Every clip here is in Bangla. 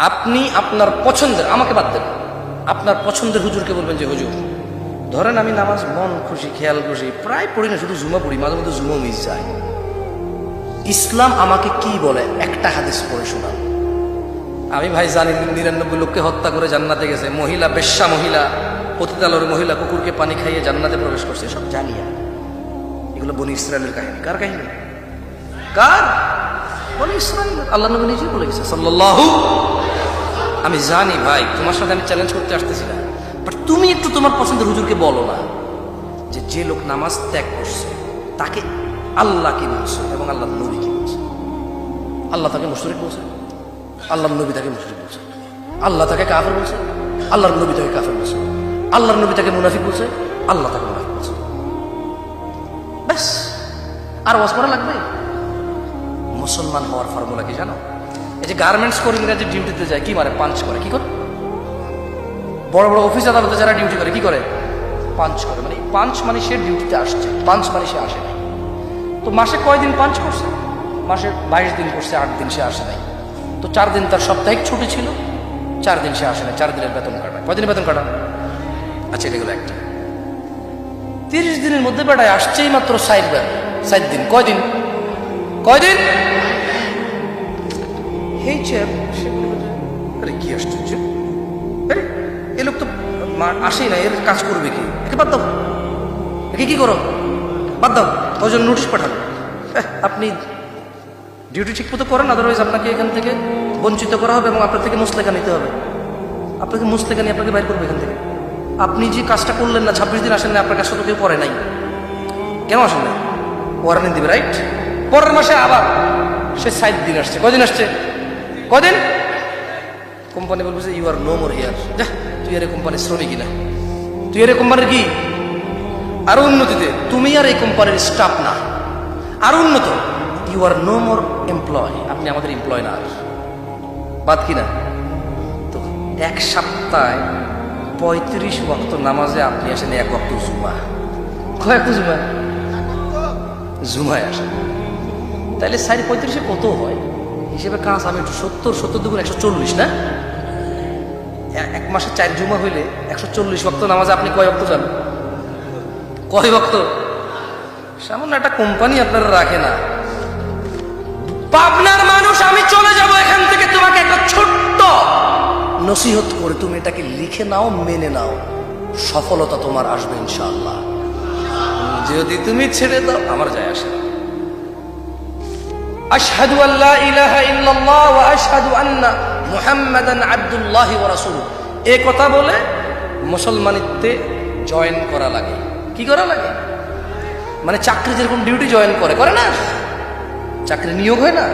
আপনি আপনার পছন্দের, আমাকে বাদ দেন। আপনার পছন্দের হুজুরকে বলবেন যে, হুজুর, ধরেন আমি নামাজ মন খুশি, খেয়াল খুশি, প্রায় পড়ি না, শুধু জুমা পড়ি, মাঝে মধ্যে জুমা মিস যায়। ইসলাম আমাকে কি বলে? একটা হাদিস পড়ে শোনান। আমি ভাই জানি নিরানব্বই লোককে হত্যা করে জান্নাতে গেছে। মহিলা, বেশ্যা মহিলা, পতিতালয়ের মহিলা কুকুরকে পানি খাইয়ে জান্নাতে প্রবেশ করছে সব জানি আমি। এগুলো বনি ইসরায়েলের কাহিনী। কার কাহিনী? কার? বনি ইসরায়েল আল্লাহ নবী নিজে বলে গেছে আমি জানি ভাই, তোমার সাথে আমি চ্যালেঞ্জ করতে আসতেছি না। বাট তুমি একটু তোমার পছন্দের হুজুরকে বলো না যে যে লোক নামাজ ত্যাগ করছে, তাকে আল্লাহ কি বলছে এবং আল্লাহ নবী কি বলছে আল্লাহ তাকে মুশরিক বলছে, আল্লাহ নবী তাকে মুশরিক বলছে, আল্লাহ তাকে কাফের বলছে, আল্লাহর নবী তাকে কাফের বলছে, আল্লাহর নবী তাকে মুনাফিক বলছে, আল্লাহ তাকে মুনাফিক বলছে। ব্যাস। আর ওয়াজ করা লাগবে? মুসলমান হওয়ার ফর্মুলা কি জানো? এই যে গার্মেন্টস কর্মীরা যে ডিউটিতে যায়, কি মারে? পাঞ্চ করে। কি করে? বড় বড় অফিস আদালতে যারা ডিউটি করে, কি করে? পাঞ্চ করে। মানে পাঞ্চ মানে সে ডিউটিতে আসছে। পাঞ্চ মানে সে আসে নাই। তো মাসে কয়দিন পাঞ্চ করছে? মাসে বাইশ দিন করছে, আট দিন সে আসে নাই। তো চার দিন তার সাপ্তাহিক ছুটি ছিল। চার দিন সে আসে নাই। চার দিনের বেতন কাটায় কয়দিন বেতন কাটা? আচ্ছা এটা একটা। তিরিশ দিনের মধ্যে বেড়ায় আসছেই মাত্র ষাট বার ষাট দিন। কয়দিন? কয়দিন? এই আরে কি আশ্চর্য। আরে, এ লোক তো আসেই না, এর কাজ করবে কি? একে বাদ দাও। একে কি করো? বাদ দাও ওই জন্য নোটিশ পাঠান আপনি ডিউটি ঠিক মতো করেন আদারওয়াইজ আপনাকে এখান থেকে বঞ্চিত করা হবে এবং আপনার থেকে মুসলেখা নিতে হবে। আপনাকে মুসলেখা নিয়ে আপনাকে বাইর করবে এখান থেকে। আপনি যে কাজটা করলেন না, ছাব্বিশ দিন আসেন না আপনার কাজটা তো কেউ করে নাই। কেন আসেন না ওয়ারেন্টি দিবে রাইট পরের মাসে আবার সে সাত দিন আসছে। কদিন আসছে? কদিন? কোম্পানি বলবে যে you are no more here যা, তুই আর এই কোম্পানির শ্রমিকই না। তুই আর এই কোম্পানির কি? আরও উন্নতিতে, তুমি আর এই কোম্পানির স্টাফ না। আরও উন্নত you are no more employ আপনি আমাদের এমপ্লয় না বাদ কি না? তো এক সপ্তাহে পঁয়ত্রিশ ওয়াক্ত নামাজে আপনি আসেন এক ওয়াক্ত জুমা। কয়েক জুমা? জুমায় আসেন। তাহলে সাড়ে পঁয়ত্রিশে কত হয়? হিসেবে কাজ আমি একটু সত্তর সত্তর দুগুণ একশো চল্লিশ, না? এক মাসে চার জুমা হইলে একশো চল্লিশ ভক্ত নামাজে আপনি কয় ভক্ত যান? কয় ভক্ত? সামান্য একটা কোম্পানি আপনারা রাখে না। পাবনার মানুষ, আমি চলে যাব এখান থেকে তোমাকে একটা ছোট্ট নসিহত করে তুমি এটাকে লিখে নাও, মেনে নাও। সফলতা তোমার আসবে ইনশাআল্লাহ। যদি তুমি ছেড়ে দাও, আমার যায় আসে আশহাদু আল্লাহ ইলাহা ইল্লাল্লাহ ওয়া আশহাদু আন্না মুহাম্মাদান আব্দুল্লাহি ওয়া রাসূলুহু। এই কথা বলে মুসলমানিত্বে জয়েন করা লাগে। কি করা লাগে? মানে চাকরি যেরকম ডিউটি জয়েন করে করে না? চাকরি নিয়োগ হয় না?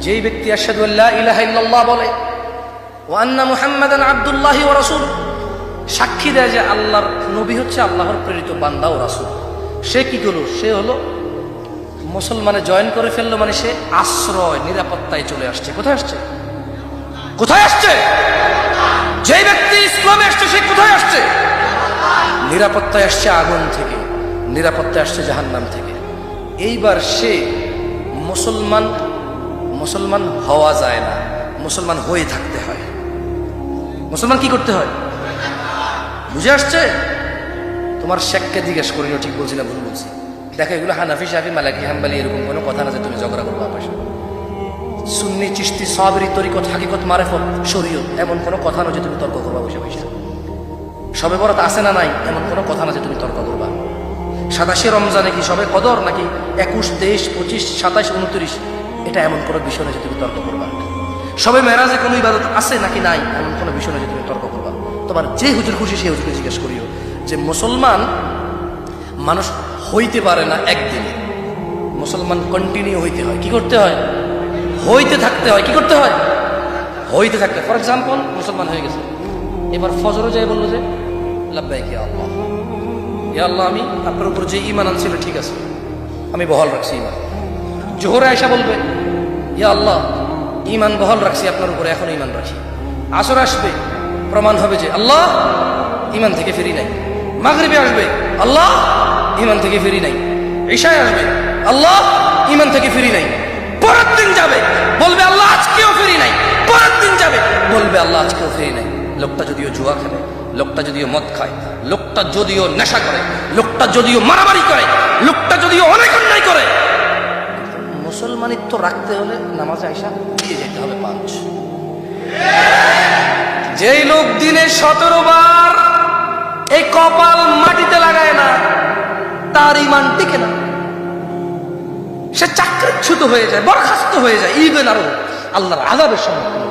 যেই ব্যক্তি আশহাদু আল্লাহ ইলাহা ইল্লাল্লাহ বলে, ওয়া আন্না মুহাম্মাদান আব্দুল্লাহি ওয়া রাসূলুহু, সাক্ষী দেয় যে আল্লাহর নবী হচ্ছে আল্লাহর প্রেরিত বান্দা ও রাসূল। সে কি করল? সে হলো মুসলমানে জয়েন করে ফেলল মানে সে আশ্রয়, নিরাপত্তায় চলে আসছে। কোথায় আসছে? কোথায় আসছে? যে ব্যক্তি ইসলামে আসছে, সে কোথায় আসছে? নিরাপত্তায় আসছে আগুন থেকে, নিরাপত্তায় আসছে জাহান্নাম থেকে। এইবার সে মুসলমান মুসলমান হওয়া যায় না, মুসলমান হয়ে থাকতে হয়। মুসলমান কি করতে হয়? বুঝে আসছে? তোমার শেখকে জিজ্ঞেস করিনি ঠিক বলছি না, ভুল বলছি। দেখো, এগুলো হানাফি সাফি মালাকি, হাম্বালি, এরকম কোনো কথা না যে তুমি ঝগড়া করব পাশে। সুন্নি চিস্তি সাবরি, তরিকত, হাকিকত, মারেফত, শরীয়ত, এমন কোনো কথা না যে তুমি তর্ক করবা বসে বসে সবে বরাত আছে না নাই, এমন কোনো কথা না যে তুমি তর্ক করবা। সাতাশে রমজানে কি সবে কদর নাকি একুশ, তেইশ, পঁচিশ সাতাশ উনত্রিশ? এটা এমন কোনো বিষয় না যে তুমি তর্ক করবা। সবে মেরাজে কোনো ইবাদত আছে নাকি নাই, এমন কোনো বিষয় না যে তুমি তর্ক করবা। তোমার যে হুজুর খুশি সেই হুজুরকে জিজ্ঞেস করিও যে, মুসলমান মানুষ হইতে পারে না একদিনে। মুসলমান কন্টিনিউ হইতে হয়। কি করতে হয়? হইতে থাকতে হয়। কি করতে হয়? হইতে থাকতে ফর এক্সাম্পল মুসলমান হয়ে গেছে। এবার ফজরও যাই বলল যে, লাব্বাইকে আল্লাহ। ইয়া আল্লাহ, আমি আপনার উপর যে ইমান আনছিল, ঠিক আছে। আমি বহাল রাখছি ইমান জোহরে আয়সা বলবে, ইয়া আল্লাহ ইমান বহাল রাখছি, আপনার উপরে এখন ইমান রাখি। আসর আসবে, প্রমাণ হবে যে, আল্লাহ ইমান থেকে ফিরি নাই। মাগরিবে আসবে, আল্লাহ ইমান থেকে ফিরি নাই। ঈশায় আসবে। আল্লাহ ইমান থেকে ফিরি নাই। পরের দিন যাবে। বলবে, আল্লাহ আজকেও ফিরি নাই। পরের দিন যাবে। বলবে, আল্লাহ আজকেও ফিরে নেই। লোকটা যদিও জুয়া খেলে, লোকটা যদিও মদ খায়, লোকটা যদিও নেশা করে, লোকটা যদিও মারামারি করে, লোকটা যদিও অনেক অন্যায় করে। মুসলমানিত্ব রাখতে হলে নামাজে আইসা দিয়ে যেতে হবে পাঁচ। যেই লোক দিনে সতেরো বার এই কপাল মাটিতে লাগায় না তার ইমান টিকে না। সে চাকরিচ্যুত হয়ে যায়, বরখাস্ত হয়ে যায় ইভেন আরও আল্লাহর আজাবের সম্মুখীন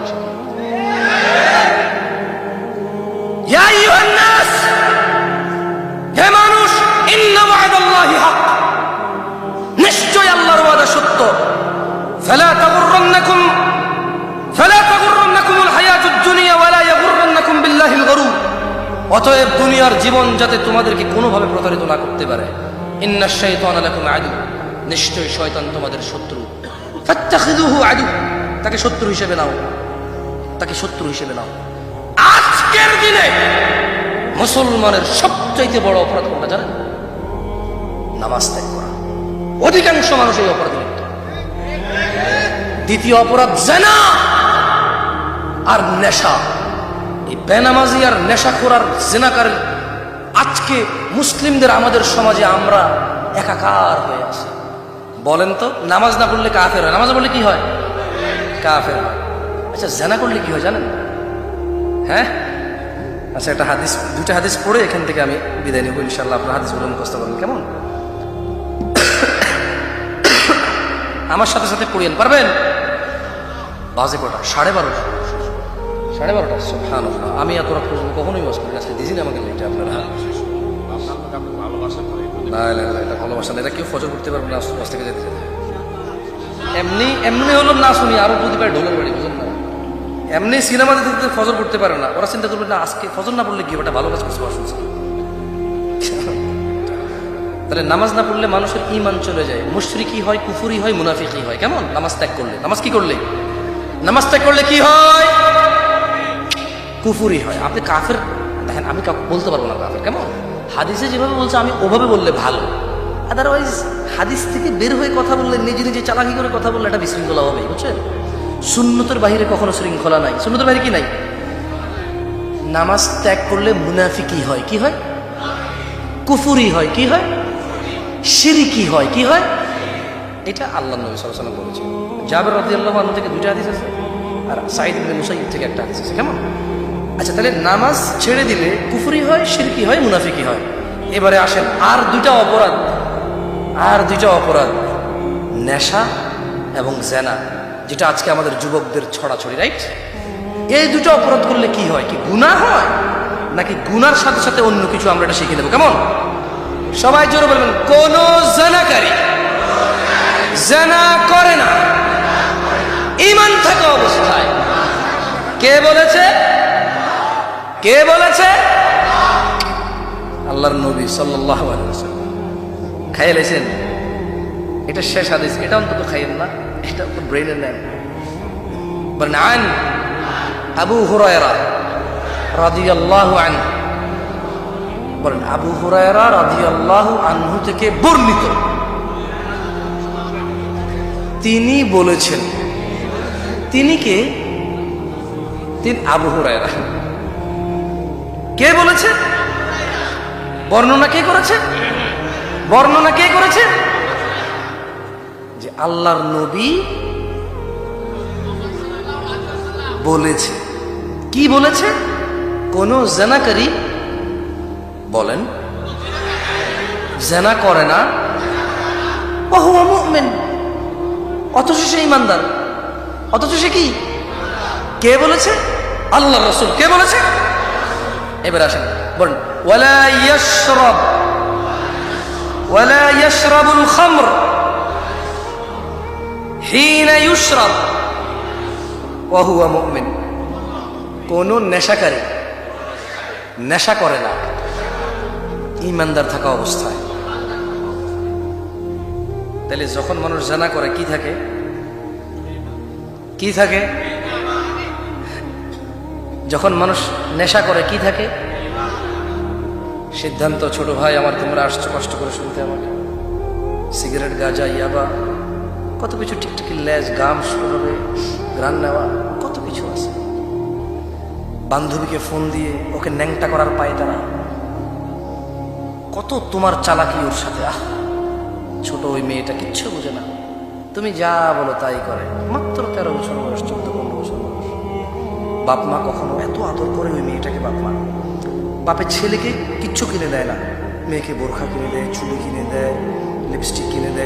হে মানুষ নিশ্চয় আল্লাহর ওয়াদা সত্য। তাগুররান্নাকুমুল হায়াতুদ দুনিয়া ওয়ালা ইয়াগুররান্নাকুম বিল্লাহিল গরুর অতএব দুনিয়ার জীবন যাতে তোমাদেরকে কোনোভাবে প্রতারিত না করতে পারে। ইন্না শাইতানা লাকুম আদু। নিশ্চয় শয়তান তোমাদের শত্রু। ফাত্তাখিযুহু আদু। তাকে শত্রু হিসেবে নাও। তাকে শত্রু হিসেবে নাও। আজকের দিনে মুসলমানের সবচাইতে বড় অপরাধ কোনটা জানেন? নামাজ ত্যাগ করা। অধিকাংশ মানুষ এই অপরাধে লিপ্ত। দ্বিতীয় অপরাধ জেনা আর নেশা। এই বেনামাজি আর নেশা করার জেনাকার আজকে মুসলিমদের আমাদের সমাজে আমরা একাকার হয়ে আছি। বলেন তো, নামাজ না পড়লে কাফের হয়। নামাজ পড়লে কি হয়? কাফের হয়। আচ্ছা জেনা করলে কি হয় জানেন? হ্যাঁ? আচ্ছা একটা হাদিস দুটা হাদিস পড়ে এখান থেকে আমি বিদায় নেব ইনশাল্লাহ আপনার হাদিসগুলো মুখস্থ করবেন। কেমন? আমার সাথে সাথে পড়িয়েন, পারবেন? বাজে কটা সাড়ে বারোটা। সাড়ে বারোটা হ্যাঁ আমি এত রাত পর্যন্ত কখনোই বাস করি। আজকে দিদি আমাকে লেটে আপনারা। না এটা ভালোবাসা না, এটা কেউ ফজর করতে পারবে না বাস থেকে যেতে এমনি এমনি হলো না শুনি, আরও যদি পারে ঢোলের বাড়ি বুঝুন না? এমনি সিনেমা দিতে ফজর করতে পারে না। ওরা চিন্তা করবে, না, আজকে ফজর না পড়লে কি ওটা ভালো কাজ করছে শুনছে তাহলে নামাজ না পড়লে মানুষের ইমান চলে যায়। মুশরিকি হয়, কুফুরি হয় মুনাফিকি হয়। কেমন? নামাজ ত্যাগ করলে। নামাজ কি করলে? নামাজ ত্যাগ করলে কি হয়? কুফুরি হয়। আপনি কাফের দেখেন, আমি বলতে পারব না কাফের, কেমন? হাদিসে যেভাবে বলছে, আমি ওভাবে বললে ভালো। আদারওয়াইজ হাদিস থেকে বের হয়ে কথা বললে, নিজে নিজে চালাকি করে কথা বললে এটা বিশৃঙ্খলা হবে, বুঝছেন? সুন্নতের বাহিরে কখনো শৃঙ্খলা নাই। সুন্নতের বাহিরে কি নাই? নামাজ ত্যাগ করলে মুনাফি মুনাফিকি হয়। কি হয়? কুফুরি হয়। কি হয়? সিরি সিরিকি হয়। কি হয়? এটা আল্লাহ নবী সাল্লাল্লাহু বলেছে জাবের রাদিয়াল্লাহু আনহু থেকে দুইটা হাদিস আছে। আর সাইদ মুসাইয়িব থেকে একটা হাদিস আছে। কেমন? আচ্ছা তাহলে নামাজ ছেড়ে দিলে কুফরি হয়, শিরকি হয়, মুনাফিকি হয়। এবারে আসেন, আর দুইটা অপরাধ। আর দুইটা অপরাধ। নেশা এবং জেনা, যেটা আজকে আমাদের যুবকদের ছড়াছড়ি রাইট এই দুটো অপরাধ করলে কি হয়? কি গুনাহ হয়? নাকি গুনার সাথে সাথে অন্য কিছু আমরা এটা শিখে নেব? কেমন? সবাই জোরে বলবেন, কোন জেনাকারী জেনা করে না। ইমান থাকা অবস্থায়। কে বলেছে? কে বলেছে? আল্লাহর নবী সাল্লাহ খাইয়ে লেছেন এটা শেষ হাদিস। এটা অন্তত খাইয়েন না। এটা তো ব্রেনের নেন আন আবু হুরায়রা রাদিয়াল্লাহু আনহু। বলেন, আবু হুরায়রা রাদিয়াল্লাহু আনহু থেকে বর্ণিত। তিনি বলেছেন। তিনি কে? তিনি আবু হুরায়রা। কে বলেছে? বর্ণনা কে করেছে? বর্ণনা কে করেছে? যে আল্লাহর নবী বলেছে। কি বলেছে? কোন জেনাকারী বলেন, জেনা করে না। অথচ সে ইমানদার। অথচ সে কি? কে বলেছে? আল্লাহ রসুল। কে বলেছে? এবার আসেন, বলেন, ওয়ালা ওয়ালা কোন নেশাকারী নেশা করে না, ইমানদার থাকা অবস্থায়। তাহলে যখন মানুষ জানা করে কি থাকে? কি থাকে? যখন মানুষ নেশা করে, কি থাকে? সিদ্ধান্ত, ছোট ভাই, আমার তোমরা আসছো, কষ্ট করে শুনতে আমাকে। সিগারেট, গাঁজা, ইয়াবা, কত কিছু টিকটিকি লেজ, গাম শুরু হবে গ্রান নেওয়া, কত কিছু আছে। বান্ধবীকে ফোন দিয়ে ওকে ন্যাংটা করার পায় তারা। কত তোমার চালাকি ওর সাথে। আহ, ছোট ওই মেয়েটা কিচ্ছু বোঝে না। তুমি যা বলো তাই করে। মাত্র তেরো বছর বয়স, চোদ্দ, পনেরো বছর বয়স। বাপ মা কখনো এত আদর করে ওই মেয়েটাকে বাপ মা। বাপের ছেলেকে কিচ্ছু কিনে দেয় না। মেয়েকে বোরখা কিনে দেয় চুলি কিনে দেয় লিপস্টিক কিনে দেয়।